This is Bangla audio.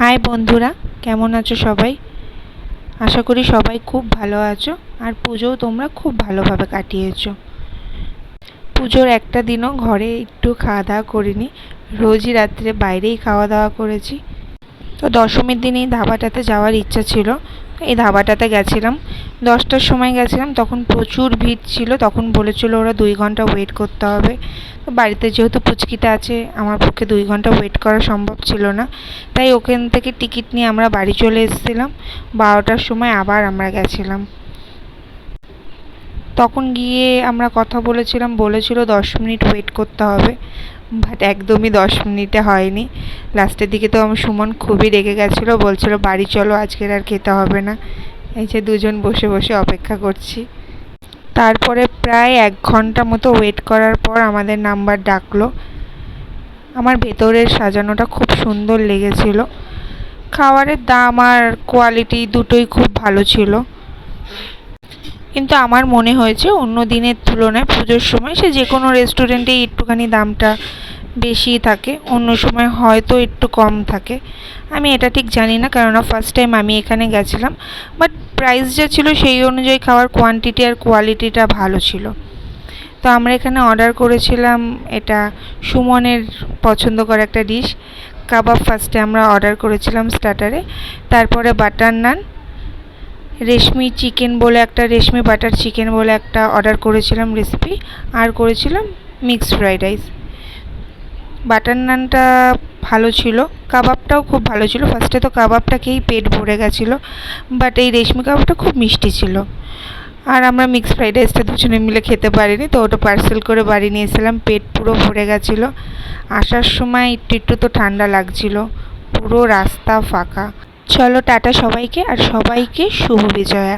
হাই বন্ধুরা, কেমন আছো সবাই? আশা করি সবাই খুব ভালো আছো, আর পুজোও তোমরা খুব ভালোভাবে কাটিয়েছো। পুজোর একটা দিনও ঘরে একটু খাওয়া দাওয়া করিনি, রোজই রাত্রে বাইরেই খাওয়া দাওয়া করেছি। তো দশমীর দিনেই ধাবাটাতে যাওয়ার ইচ্ছা ছিল এই ধাবাটাতে গেছিলাম। দশটার সময় গেছিলাম, তখন প্রচুর ভিড় ছিল, তখন বলেছিল ওরা দুই ঘণ্টা ওয়েট করতে হবে। তো বাড়িতে যেহেতু পুচকিটা আছে, আমার পক্ষে দুই ঘণ্টা ওয়েট করা সম্ভব ছিল না। তাই ওখান থেকে টিকিট নিয়ে আমরা বাড়ি চলে এসেছিলাম। বারোটার সময় আবার আমরা গেছিলাম। তখন গিয়ে আমরা কথা বলেছিলাম, বলেছিল দশ মিনিট ওয়েট করতে হবে। বাট একদমই দশ মিনিটে হয়নি। লাস্টের দিকে তো আমার সুমন খুবই রেগে গেছিল, বলছিল, বাড়ি চলো, আজকের আর খেতে হবে না। এই যে দুজন বসে বসে অপেক্ষা করছি। তারপরে প্রায় এক ঘণ্টা মতো ওয়েট করার পর আমাদের নাম্বার ডাকলো। আমার ভেতরের সাজানোটা খুব সুন্দর লেগেছিল। খাবারের দাম আর কোয়ালিটি দুটোই খুব ভালো ছিল। কিন্তু আমার মনে হয়েছে অন্য দিনের তুলনায় পুজোর সময় সে যে কোনো রেস্টুরেন্টেই একটুখানি দামটা বেশি থাকে, অন্য সময় হয়তো একটু কম থাকে। আমি এটা ঠিক জানি না কেননা ফার্স্ট টাইম আমি এখানে গেছিলাম। বাট প্রাইস যা ছিল সেই অনুযায়ী খাওয়ার কোয়ান্টিটি আর কোয়ালিটিটা ভালো ছিল। তো আমরা এখানে অর্ডার করেছিলাম এটা সুমনের পছন্দ করা একটা ডিশ কাবাব ফার্স্টে আমরা অর্ডার করেছিলাম স্টার্টারে তারপরে বাটার নান রেশমি চিকেন বলে একটা, রেশমি বাটার চিকেন বলে একটা অর্ডার করেছিলাম রেসিপি আর করেছিলাম মিক্সড ফ্রাইড রাইস বাটার নানটা ভালো ছিল, কাবাবটাও খুব ভালো ছিল। ফার্স্টে তো কাবাবটা খেয়েই পেট ভরে গেছিল বাট এই রেশমি কাবাবটা খুব মিষ্টি ছিল। আর আমরা মিক্সড ফ্রাইড রাইসটা দুজনে মিলে খেতে পারিনি, তো ওটা পার্সেল করে বাড়ি নিয়ে এসেছিলাম পেট পুরো ভরে গেছিল। আসার সময় একটু একটু তো ঠান্ডা লাগছিল, পুরো রাস্তা ফাঁকা। চলো টাটা সবাইকে আর সবাইকে শুভ বিজয়া।